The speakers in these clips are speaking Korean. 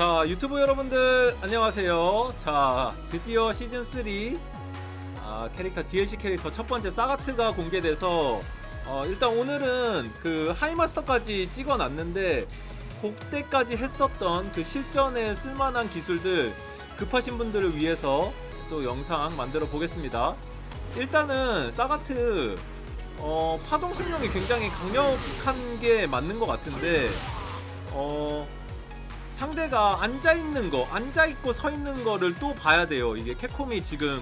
자 유튜브 여러분들 안녕하세요. 자 드디어 시즌3 아, 캐릭터 DLC 캐릭터 첫 번째 사가트가 공개돼서 어, 일단 오늘은 그 하이마스터까지 찍어놨는데 그때까지 했었던 그 실전에 쓸만한 기술들 급하신 분들을 위해서 또 영상 만들어 보겠습니다. 일단은 사가트 어, 파동 승용이 굉장히 강력한 게 맞는 것 같은데 어 상대가 앉아 있는 거, 앉아 있고 서 있는 거를 또 봐야 돼요. 이게 캡콤이 지금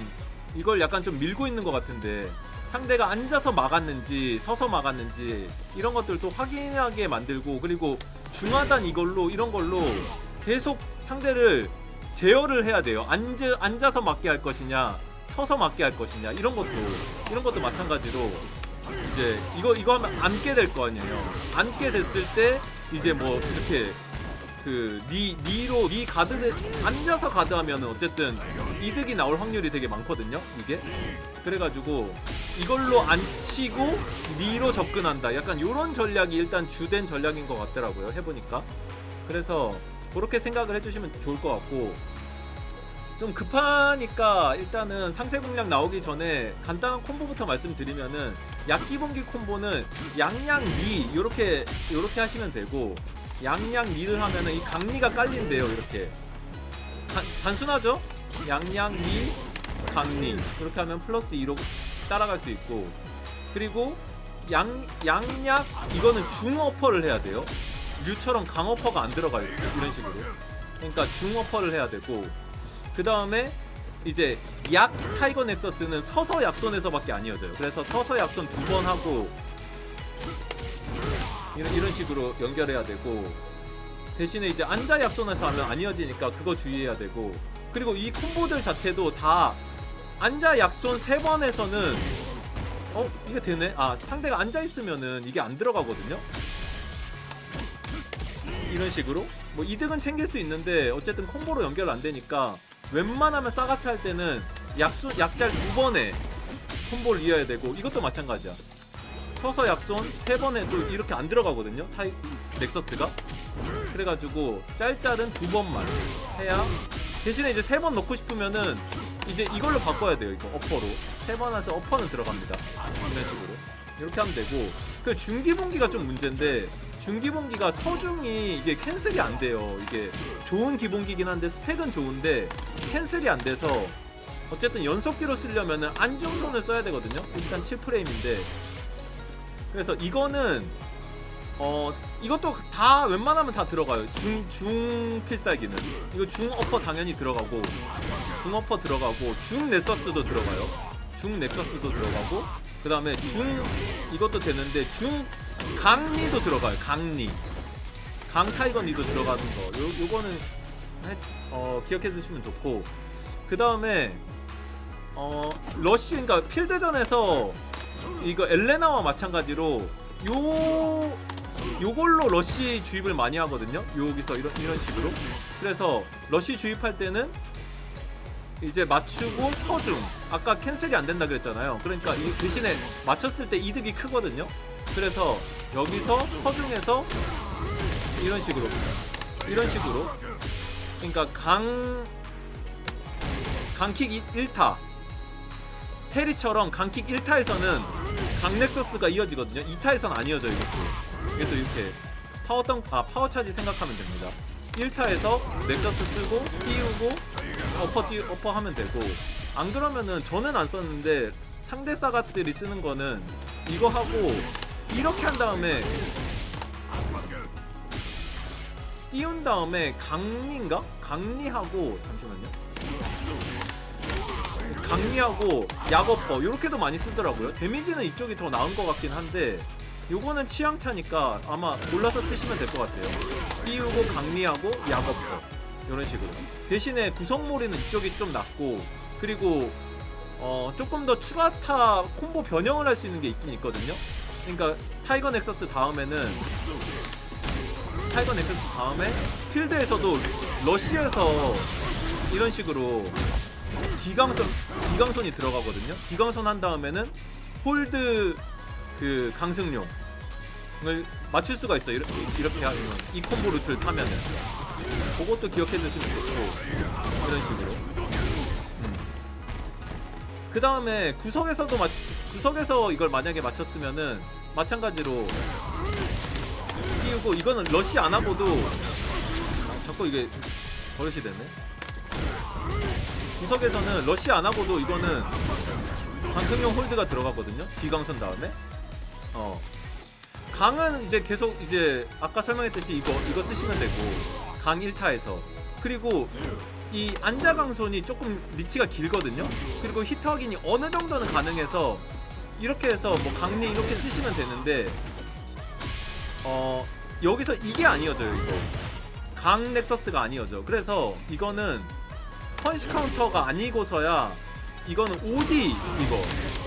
이걸 약간 좀 밀고 있는 것 같은데 상대가 앉아서 막았는지 서서 막았는지 이런 것들 또 확인하게 만들고 그리고 중하단 이걸로 이런 걸로 계속 상대를 제어를 해야 돼요. 앉아 앉아서 맞게 할 것이냐, 서서 맞게 할 것이냐 이런 것도 이런 것도 마찬가지로 이제 이거 이거 하면 앉게 될 거 아니에요. 앉게 됐을 때 이제 뭐 이렇게 그니 니로 니 가드 앉아서 가드하면 어쨌든 이득이 나올 확률이 되게 많거든요. 이게 그래가지고 이걸로 안 치고 니로 접근한다. 약간 이런 전략이 일단 주된 전략인 것 같더라고요. 해보니까 그래서 그렇게 생각을 해주시면 좋을 것 같고 좀 급하니까 일단은 상세 공략 나오기 전에 간단한 콤보부터 말씀드리면은 약기본기 콤보는 양양 리 요렇게 요렇게 하시면 되고 양양 리를 하면은 이 강리가 깔린대요 이렇게. 단, 단순하죠? 양양 리 강리. 이렇게 하면 플러스 2로 따라갈 수 있고. 그리고 양 양약 이거는 중어퍼를 해야 돼요. 류처럼 강어퍼가 안 들어가요 이런 식으로. 그러니까 중어퍼를 해야 되고. 그 다음에 이제 약 타이거 넥서스는 서서 약손에서밖에 안 이어져요. 그래서 서서 약손 두 번 하고 이런, 이런 식으로 연결해야 되고 대신에 이제 앉아 약손에서 하면 안 이어지니까 그거 주의해야 되고 그리고 이 콤보들 자체도 다 앉아 약손 세 번에서는 어 이게 되네? 아 상대가 앉아 있으면은 이게 안 들어가거든요? 이런 식으로? 뭐 이득은 챙길 수 있는데 어쨌든 콤보로 연결 안 되니까 웬만하면 사가트 할 때는 약손 약잘 두 번에 콤보를 이어야 되고 이것도 마찬가지야. 서서 약손 세 번에 또 이렇게 안 들어가거든요. 타이 넥서스가. 그래가지고 짤짤은 두 번만 해야 대신에 이제 세 번 넣고 싶으면은 이제 이걸로 바꿔야 돼요. 이거 어퍼로 세번 해서 어퍼는 들어갑니다. 이런 식으로 이렇게 하면 되고 그 중기본기가 좀 문제인데 중기본기가 서중이 이게 캔슬이 안 돼요. 이게 좋은 기본기긴 한데 스펙은 좋은데 캔슬이 안 돼서 어쨌든 연속기로 쓰려면은 안중손을 써야 되거든요. 일단 7프레임인데 그래서 이거는 어 이것도 다 웬만하면 다 들어가요. 중 중 필살기는 이거 중 어퍼 당연히 들어가고 중 어퍼 들어가고 중 넥서스도 들어가요. 중 넥서스도 들어가고 그 다음에 중 이것도 되는데 중 강리도 들어가요. 강리 강 타이거 니도 들어가는 거. 요 요거는 해- 어 기억해 두시면 좋고 그 다음에 어 러쉬 그러니까 필드전에서 이거 엘레나와 마찬가지로 요 요걸로 러쉬 주입을 많이 하거든요. 여기서 이런 이런 식으로. 그래서 러쉬 주입할 때는 이제 맞추고 서중. 아까 캔슬이 안 된다 그랬잖아요. 그러니까 이 대신에 맞췄을 때 이득이 크거든요. 그래서 여기서 서중에서 이런 식으로 이런 식으로 그러니까 강 강킥 1타 테리처럼 강킥 1타에서는 강넥서스가 이어지거든요. 2타에서는 안 이어져요, 이것도. 그래서 이렇게 파워 덩 아 파워 차지 생각하면 됩니다. 1타에서 넥서스 쓰고 띄우고 어퍼 띄 어퍼 하면 되고 안 그러면은 저는 안 썼는데 상대 사가들이 쓰는 거는 이거 하고 이렇게 한 다음에 띄운 다음에 강리인가? 강리하고 잠시만요. 강리하고 약어퍼 이렇게도 많이 쓰더라고요. 데미지는 이쪽이 더 나은 것 같긴 한데 요거는 취향 차니까 아마 골라서 쓰시면 될 것 같아요. 띄우고 강리하고 약어퍼 이런 식으로. 대신에 구성몰이는 이쪽이 좀 낫고 그리고 어 조금 더 추가타 콤보 변형을 할 수 있는 게 있긴 있거든요. 그러니까 타이거 넥서스 다음에는 타이거 넥서스 다음에 필드에서도 러시에서 이런 식으로 기강선 기강선이 들어가거든요. 기강선 한 다음에는 홀드 그 강승용을 맞출 수가 있어. 요 이렇게 이렇게 하면 이 콤보 루트를 타면은 그것도 기억해 주시면 좋고 이런 식으로 그 다음에 구석에서도 마, 구석에서 이걸 만약에 맞췄으면은 마찬가지로 띄우고 이거는 러시 안 하고도 아, 자꾸 이게 버릇이 됐네 구석에서는 러시 안 하고도 이거는 강성용 홀드가 들어가거든요. 비강선 다음에. 어. 강은 이제 계속 이제 아까 설명했듯이 이거 이거 쓰시면 되고 강 1타에서. 그리고 이 안자 강손이 조금 리치가 길거든요. 그리고 히트 확인이 어느 정도는 가능해서 이렇게 해서 뭐 강리 이렇게 쓰시면 되는데 어 여기서 이게 아니어져요 이거. 강 넥서스가 아니어져. 그래서 이거는 펀시 카운터가 아니고서야 이거는 OD 이거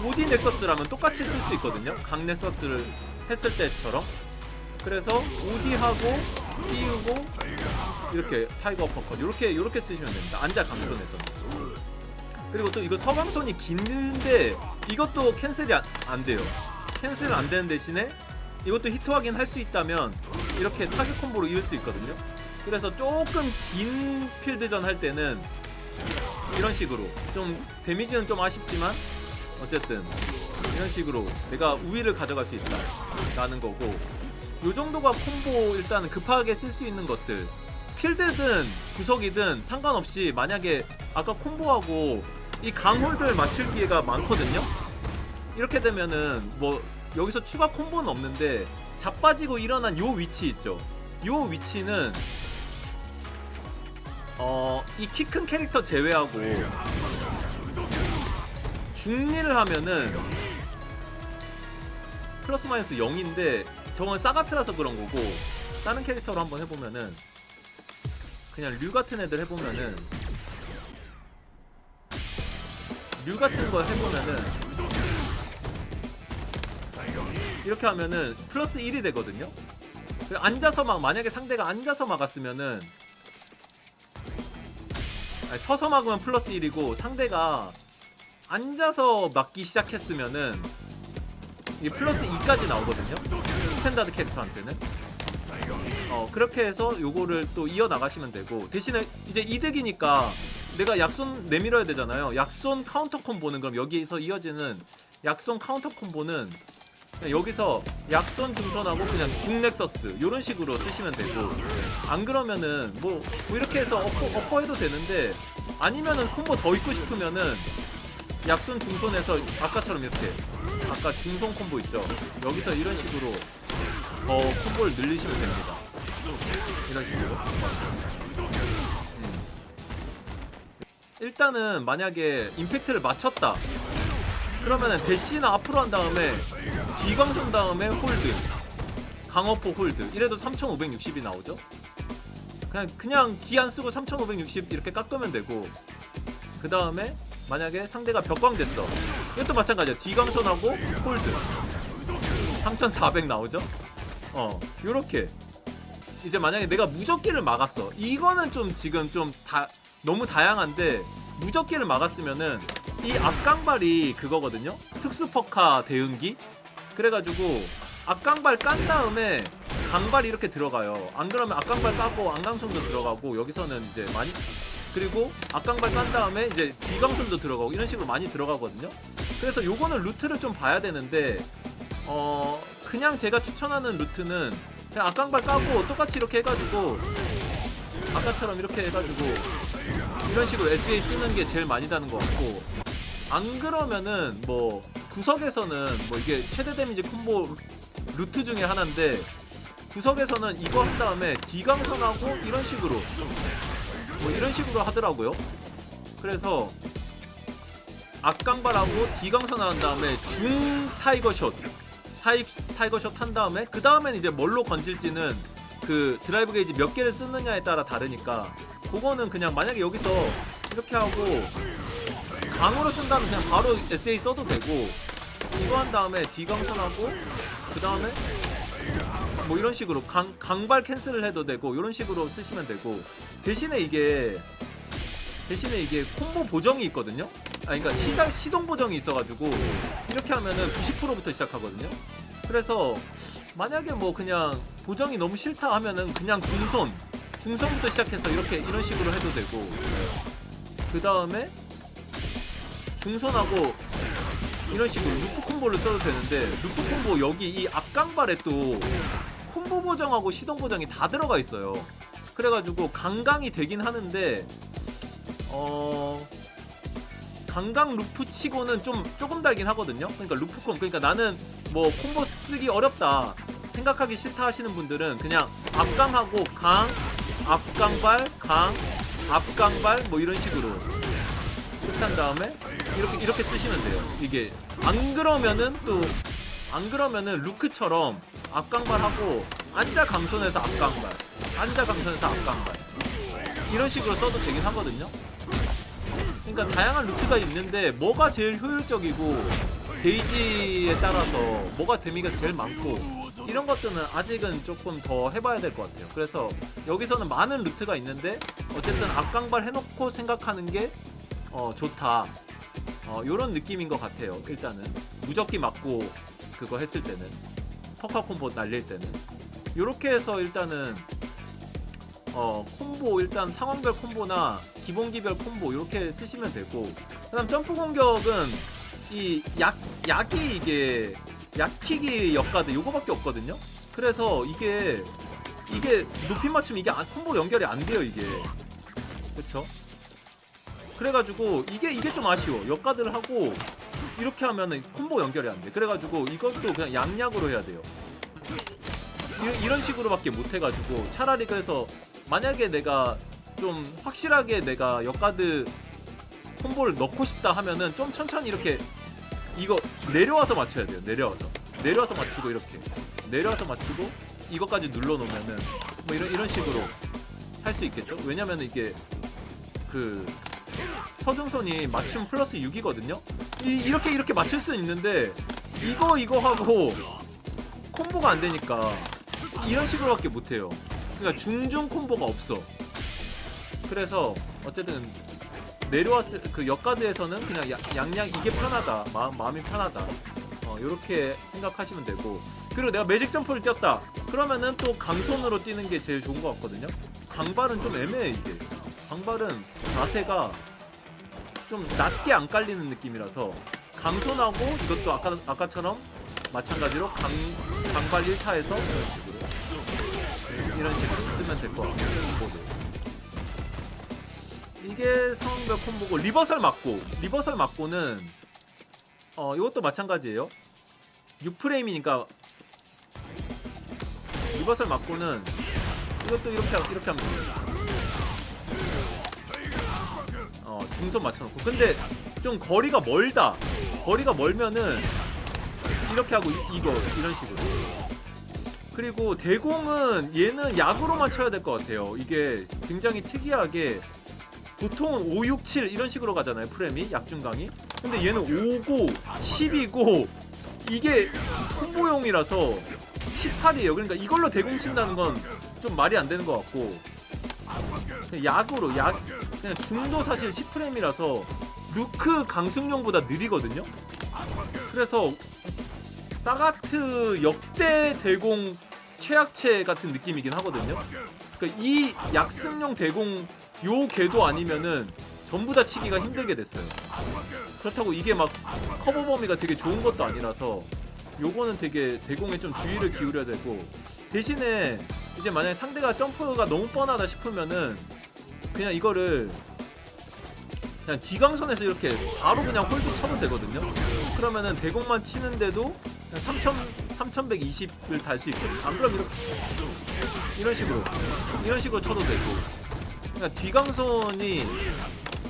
OD 넥서스라면 똑같이 쓸 수 있거든요. 강 넥서스를 했을 때처럼. 그래서 OD하고 띄우고 이렇게 타이거 어퍼컷 이렇게 이렇게 쓰시면 됩니다. 안자 강손에서. 그리고 또 이거 서강손이 긴데 이것도 캔슬이 안, 안 돼요. 캔슬 안 되는 대신에 이것도 히트 확인 할 수 있다면 이렇게 타겟 콤보로 이을 수 있거든요. 그래서 조금 긴 필드전 할 때는 이런 식으로. 좀 데미지는 좀 아쉽지만 어쨌든 이런 식으로 내가 우위를 가져갈 수 있다 라는 거고 요 정도가 콤보 일단 급하게 쓸 수 있는 것들. 필드든 구석이든 상관없이 만약에 아까 콤보하고 이 강홀들 맞출 기회가 많거든요? 이렇게 되면은 뭐 여기서 추가 콤보는 없는데 자빠지고 일어난 요 위치 있죠? 요 위치는 어, 이 키 큰 캐릭터 제외하고 중리를 하면은 플러스 마이너스 0인데 저건 사가트라서 그런 거고 다른 캐릭터로 한번 해보면은 그냥 류 같은 애들 해보면은 류 같은 거 해보면은 이렇게 하면은 플러스 1이 되거든요. 앉아서 막 만약에 상대가 앉아서 막았으면은 서서 막으면 플러스 1이고 상대가 앉아서 막기 시작했으면은 이게 플러스 2까지 나오거든요. 스탠다드 캐릭터한테는. 어 그렇게 해서 요거를 또 이어 나가시면 되고 대신에 이제 이득이니까 내가 약손 내밀어야 되잖아요. 약손 카운터 콤보는 그럼 여기서 이어지는 약손 카운터 콤보는 여기서 약손 중선하고 그냥 중넥서스 이런 식으로 쓰시면 되고 안 그러면은 뭐, 뭐 이렇게 해서 어퍼, 어퍼 해도 되는데 아니면은 콤보 더 있고 싶으면은 약손 중손에서 아까처럼 이렇게 아까 중손 콤보 있죠? 여기서 이런 식으로 어 콤보를 늘리시면 됩니다. 이런 식으로. 음. 일단은 만약에 임팩트를 맞췄다. 그러면은 대시나 앞으로 한 다음에 비광선 다음에 홀드. 강어포 홀드. 이래도 3560이 나오죠? 그냥 그냥 기 안 쓰고 3560 이렇게 깎으면 되고. 그 다음에 만약에 상대가 벽광 됐어. 이것도 마찬가지야. 뒤광선하고 홀드. 3400 나오죠? 어 요렇게. 이제 만약에 내가 무적기를 막았어. 이거는 좀 지금 좀 다 너무 다양한데 무적기를 막았으면은 이 앞강발이 그거거든요? 특수 퍼카 대응기 그래가지고 앞강발 깐 다음에 강발이 이렇게 들어가요. 안 그러면 앞강발 까고 안강손도 들어가고 여기서는 이제 많이 그리고 앞강발 깐 다음에 이제 뒤강손도 들어가고 이런 식으로 많이 들어가거든요. 그래서 요거는 루트를 좀 봐야 되는데 어 그냥 제가 추천하는 루트는 그냥 앞강발 까고 똑같이 이렇게 해가지고 아까처럼 이렇게 해가지고 이런 식으로 SA 쓰는 게 제일 많이 다는 것 같고 안 그러면은 뭐 구석에서는 뭐 이게 최대 데미지 콤보 루트 중에 하나인데 구석에서는 이거 한 다음에 뒤강선하고 이런 식으로 뭐 이런 식으로 하더라고요. 그래서 앞강발하고 뒤강선 한 다음에 중 타이거 숏 타이, 타이거 숏한 다음에 그 다음엔 이제 뭘로 건질지는 그 드라이브 게이지 몇 개를 쓰느냐에 따라 다르니까 그거는 그냥 만약에 여기서 이렇게 하고 강으로 쓴다면 그냥 바로 SA 써도 되고 이거 한 다음에 뒤강선하고 그 다음에 뭐 이런 식으로 강, 강발 캔슬을 해도 되고 이런 식으로 쓰시면 되고 대신에 이게 대신에 이게 콤보 보정이 있거든요. 아 그러니까 시작 시동 보정이 있어가지고 이렇게 하면은 90%부터 시작하거든요. 그래서 만약에 뭐 그냥 보정이 너무 싫다 하면은 그냥 중손 중선부터 시작해서 이렇게 이런 식으로 해도 되고 그 다음에 중선하고 이런 식으로 루프 콤보를 써도 되는데 루프 콤보 여기 이 앞강발에 또 콤보 보정하고 시동 보정이 다 들어가 있어요. 그래가지고 강강이 되긴 하는데 어 강강 루프 치고는 좀 조금 달긴 하거든요. 그러니까 루프 콤 그러니까 나는 뭐 콤보 쓰기 어렵다 생각하기 싫다 하시는 분들은 그냥 앞강하고 강 앞강발 강 앞강발 뭐 이런 식으로 한 다음에 이렇게 이렇게 쓰시면 돼요. 이게 안 그러면은 또 안 그러면은 루크처럼 앞강발 하고 앉아 강선에서 앞강발 앉아 강선에서 앞강발 이런 식으로 써도 되긴 하거든요. 그러니까 다양한 루트가 있는데 뭐가 제일 효율적이고 게이지에 따라서 뭐가 데미가 제일 많고 이런 것들은 아직은 조금 더 해봐야 될 것 같아요. 그래서 여기서는 많은 루트가 있는데 어쨌든 앞강발 해놓고 생각하는 게 어, 좋다. 어, 요런 느낌인 것 같아요. 일단은 무적기 맞고 그거 했을 때는 퍼카 콤보 날릴 때는 요렇게 해서 일단은 어 콤보 일단 상황별 콤보나 기본기별 콤보 이렇게 쓰시면 되고 그다음 점프 공격은 이 약 약이 이게 약킥이 역가드 요거밖에 없거든요. 그래서 이게 이게 높이 맞춤 이게 안- 콤보 연결이 안 돼요 이게 그쵸? 그래가지고 이게 이게 좀 아쉬워 역가드를 하고 이렇게 하면은 콤보 연결이 안 돼. 그래가지고 이것도 그냥 양약으로 해야 돼요. 이, 이런 식으로밖에 못 해가지고 차라리 그래서 만약에 내가 좀 확실하게 내가 역가드 콤보를 넣고 싶다 하면은 좀 천천히 이렇게 이거 내려와서 맞춰야 돼요. 내려와서 내려와서 맞추고 이렇게 내려와서 맞추고 이것까지 눌러 놓으면은 뭐 이런 이런 식으로 할 수 있겠죠. 왜냐면은 이게 그 서중선이 맞춤 플러스 6이거든요. 이, 이렇게 이렇게 맞출 수 있는데 이거 이거 하고 콤보가 안 되니까 이런 식으로밖에 못 해요. 그러니까 중중 콤보가 없어. 그래서 어쨌든 내려왔을 그 역가드에서는 그냥 야- 양양 이게 편하다. 마음 마음이 편하다. 어, 이렇게 생각하시면 되고 그리고 내가 매직 점프를 뛰었다. 그러면은 또 강손으로 뛰는 게 제일 좋은 것 같거든요. 강발은 좀 애매해 이게. 강발은 자세가 좀 낮게 안 깔리는 느낌이라서 강손하고 이것도 아까 아까처럼 마찬가지로 강 강발 1타에서 이런 식으로 이런 식으로 쓰면 될것 콤보도 이게 상황별 콤보고 리버설 맞고 리버설 맞고는 어 이것도 마찬가지예요. 6프레임이니까 리버설 맞고는 이것도 이렇게 하- 이렇게 하면 어 중선 맞춰놓고. 근데 좀 거리가 멀다. 거리가 멀면은 이렇게 하고 이, 이거 이런 식으로. 그리고 대공은 얘는 약으로만 쳐야 될 것 같아요. 이게 굉장히 특이하게 보통은 5, 6, 7 이런 식으로 가잖아요 프레임이 약중강이. 근데 얘는 5고 10이고 이게 콤보용이라서 18이에요. 그러니까 이걸로 대공 친다는 건 좀 말이 안 되는 것 같고. 약으로 약 그냥 중도 사실 10프레임이라서 루크 강승용보다 느리거든요. 그래서 사가트 역대 대공 최약체 같은 느낌이긴 하거든요. 그러니까 이 약승용 대공 요 궤도 아니면은 전부 다 치기가 힘들게 됐어요. 그렇다고 이게 막 커버 범위가 되게 좋은 것도 아니라서 요거는 되게 대공에 좀 주의를 기울여야 되고 대신에 이제 만약에 상대가 점프가 너무 뻔하다 싶으면은 그냥 이거를 그냥 뒤강선에서 이렇게 바로 그냥 홀드 쳐도 되거든요. 그러면은 대공만 치는데도 3,000 3,120을 달 수 있거든요. 안 그럼 이렇게 이런 식으로 이런 식으로 쳐도 되고. 그러니까 뒤강선이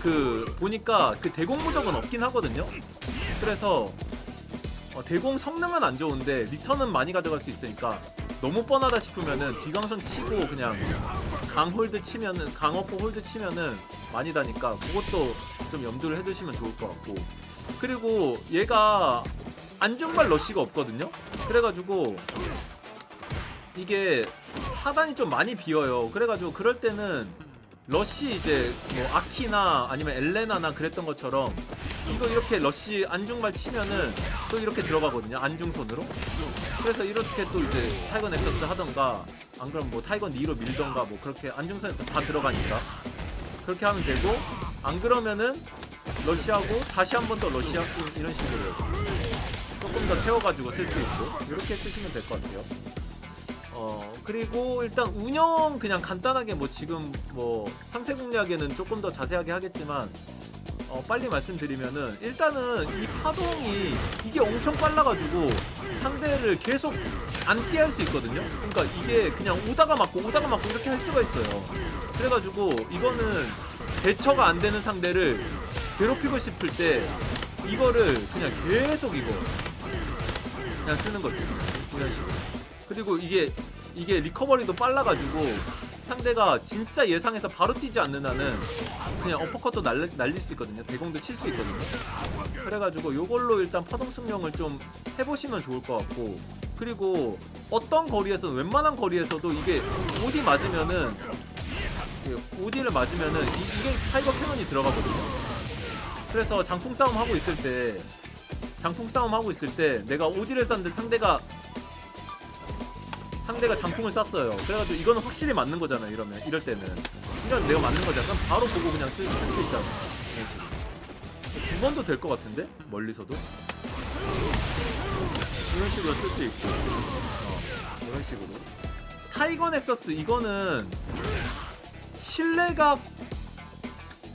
그 보니까 그 대공 무적은 없긴 하거든요. 그래서 어, 대공 성능은 안 좋은데 리턴은 많이 가져갈 수 있으니까 너무 뻔하다 싶으면은 뒤강선 치고 그냥 강 홀드 치면은 강어포 홀드 치면은 많이 다니까 그것도 좀 염두를 해두시면 좋을 것 같고. 그리고 얘가 안중발 러쉬가 없거든요? 그래가지고 이게 하단이 좀 많이 비어요. 그래가지고 그럴 때는 러쉬 이제 뭐 아키나 아니면 엘레나나 그랬던 것처럼 이거 이렇게 러쉬 안중발 치면은 또 이렇게 들어가거든요 안중손으로 그래서 이렇게 또 이제 타이거 넥서스 하던가 안 그럼 뭐 타이거 니로 밀던가 뭐 그렇게 안중선에 다 들어가니까 그렇게 하면 되고 안 그러면은 러쉬하고 다시 한 번 더 러쉬하고 이런 식으로 조금 더 태워가지고 쓸 수 있고 이렇게 쓰시면 될 것 같아요. 어 그리고 일단 운영 그냥 간단하게 뭐 지금 뭐 상세 공략에는 조금 더 자세하게 하겠지만 어 빨리 말씀드리면은 일단은 이 파동이 이게 엄청 빨라가지고 상대를 계속 안 깨할 수 있거든요. 그러니까 이게 그냥 오다가 맞고 오다가 맞고 이렇게 할 수가 있어요. 그래가지고 이거는 대처가 안 되는 상대를 괴롭히고 싶을 때 이거를 그냥 계속 이거 그냥 쓰는 거죠. 이런 식으로. 그리고 이게 이게 리커버리도 빨라가지고 상대가 진짜 예상해서 바로 뛰지 않는 한은 그냥 어퍼컷도 날리, 날릴 수 있거든요. 대공도 칠 수 있거든요. 그래가지고 요걸로 일단 파동 숙명을 좀 해보시면 좋을 것 같고 그리고 어떤 거리에서 웬만한 거리에서도 이게 오디 맞으면은 그 오디를 맞으면은 이, 이게 타이거 캐논이 들어가거든요. 그래서 장풍 싸움 하고 있을 때 장풍 싸움 하고 있을 때 내가 오디를 쐈는데 상대가 상대가 장풍을 쐈어요. 그래가지고 이거는 확실히 맞는 거잖아. 이러면 이럴 때는 이런 내가 맞는 거잖아. 그럼 바로 보고 그냥 쓸 수 있잖아. 식으로. 두 번도 될 것 같은데 멀리서도 이런 식으로 쓸 수 있고 어, 이런 식으로 타이거 넥서스 이거는 실내각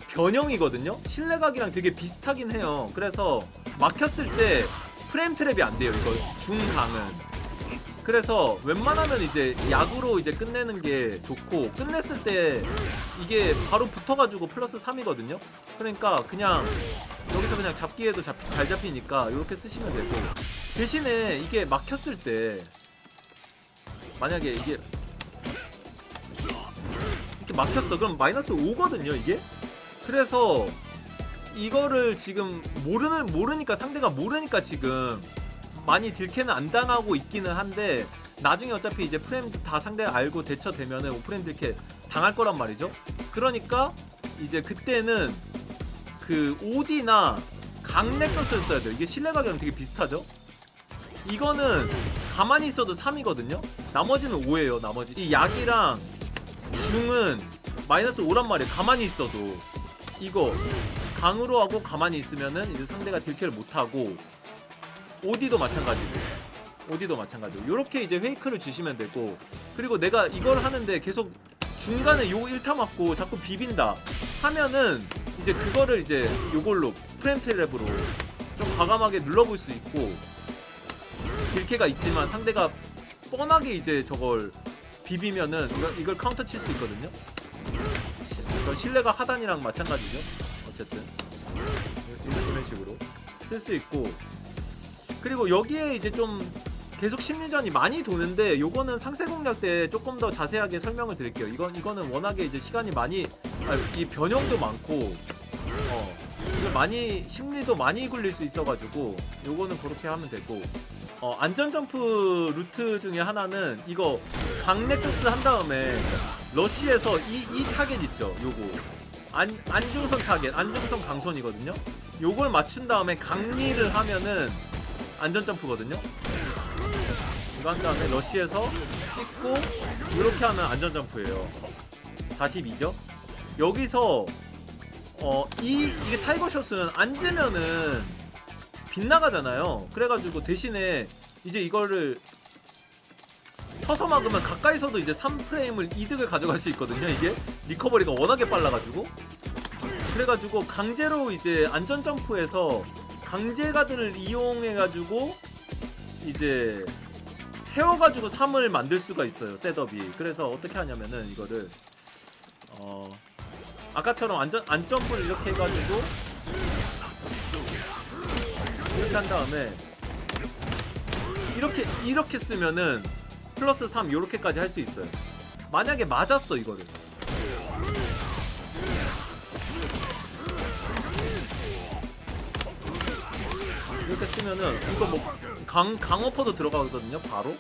변형이거든요. 실내각이랑 되게 비슷하긴 해요. 그래서 막혔을 때 프레임 트랩이 안 돼요. 이거 중강은. 그래서 웬만하면 이제 약으로 이제 끝내는 게 좋고 끝냈을 때 이게 바로 붙어가지고 플러스 3이거든요. 그러니까 그냥 여기서 그냥 잡기에도 잡, 잘 잡히니까 이렇게 쓰시면 되고. 대신에 이게 막혔을 때 만약에 이게 이렇게 막혔어. 그럼 마이너스 5거든요 이게? 그래서 이거를 지금 모르는 모르니까 상대가 모르니까 지금 많이 딜캐는 안 당하고 있기는 한데 나중에 어차피 이제 프레임 다 상대가 알고 대처되면은 오프레임 딜캐 당할 거란 말이죠. 그러니까 이제 그때는 그 오디나 강넥서스를 써야 돼요. 이게 가격은 되게 비슷하죠. 이거는 가만히 있어도 3이거든요. 나머지는 5예요. 나머지 이 약이랑 중은 마이너스 5란 말이에요. 가만히 있어도 이거 강으로 하고 가만히 있으면은 이제 상대가 딜캐를 못 하고 오디도 마찬가지고 오디도 마찬가지고. 요렇게 이제 페이크를 주시면 되고 그리고 내가 이걸 하는데 계속 중간에 요 1타 맞고 자꾸 비빈다 하면은 이제 그거를 이제 요걸로 프레임 트랩으로 좀 과감하게 눌러볼 수 있고 딜캐가 있지만 상대가 뻔하게 이제 저걸 비비면은 이걸, 이걸 카운터 칠 수 있거든요. 이건 신뢰가 하단이랑 마찬가지죠. 어쨌든. 이런 식으로 쓸 수 있고 그리고 여기에 이제 좀 계속 심리전이 많이 도는데 요거는 상세 공략 때 조금 더 자세하게 설명을 드릴게요. 이건 이거는 워낙에 이제 시간이 많이 아, 이 변형도 많고 어 많이 심리도 많이 굴릴 수 있어가지고 요거는 그렇게 하면 되고 어 안전 점프 루트 중에 하나는 이거 강넥서스 한 다음에 러시에서 이 이 타겟 있죠. 요거 안 안중선 타겟 안중선 강선이거든요. 요걸 맞춘 다음에 강리를 하면은 안전 점프거든요. 이거 한 다음에 러시에서 찍고 이렇게 하면 안전 점프예요. 42죠. 여기서 어 이 이게 타이거 셔츠는 앉으면은 빗나가잖아요. 그래가지고 대신에 이제 이거를 서서 막으면 가까이서도 이제 3프레임을 이득을 가져갈 수 있거든요. 이게 리커버리가 워낙에 빨라가지고 그래가지고 강제로 이제 안전 점프에서 강제 가드를 이용해가지고 이제 세워가지고 3을 만들 수가 있어요 셋업이. 그래서 어떻게 하냐면은 이거를 어 아까처럼 안전 안점프를 이렇게 해가지고 이렇게 한 다음에 이렇게 이렇게 쓰면은 플러스 3 이렇게까지 할 수 있어요. 만약에 맞았어 이거를 이렇게 쓰면은 이거 뭐 강 강어퍼도 들어가거든요 바로?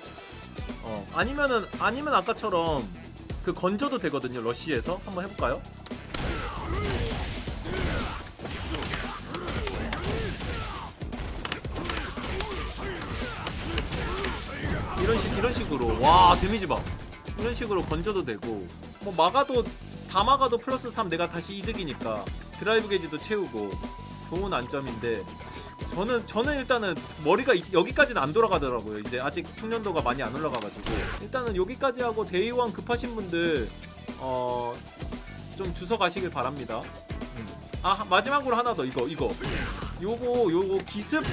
어 아니면은 아니면 아까처럼 그 건져도 되거든요 러쉬에서? 한번 해볼까요? 이런 식 이런 식으로. 와 데미지 봐. 이런 식으로 건져도 되고. 뭐 막아도 다 막아도 플러스 3 내가 다시 이득이니까. 드라이브 게이지도 채우고. 좋은 안점인데. 저는 저는 일단은 머리가 이- 여기까지는 안 돌아가더라고요. 이제 아직 숙련도가 많이 안 올라가가지고 일단은 여기까지 하고 데이원 급하신 분들 어 좀 주워 가시길 바랍니다. 음. 아 마지막으로 하나 더 이거 이거 요거 요거 기습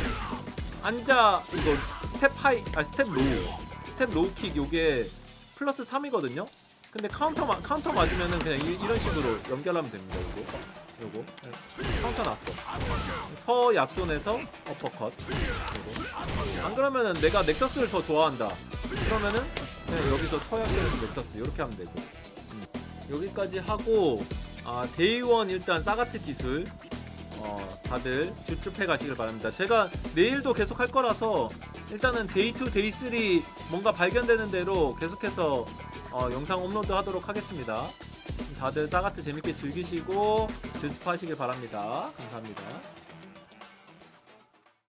앉아 이거 스텝 하이 아 스텝 로우 스텝 로우 킥 요게 플러스 3이거든요. 근데 카운터 마, 카운터 맞으면은 그냥 이, 런 식으로 연결하면 됩니다. 요거 요거 네. 카운터 났어. 서약손에서 어퍼컷. 요거. 안 그러면은 내가 넥서스를 더 좋아한다. 그러면은 그냥 여기서 서약손에서 넥서스 이렇게 하면 되고. 음. 여기까지 하고 아 데이원 일단 사가트 기술 어 다들 줍줍해 가시길 바랍니다. 제가 내일도 계속 할 거라서 일단은 데이 2, 데이 3 뭔가 발견되는 대로 계속해서 어, 영상 업로드 하도록 하겠습니다. 다들 사가트 재밌게 즐기시고 질스파 하시길 바랍니다. 감사합니다.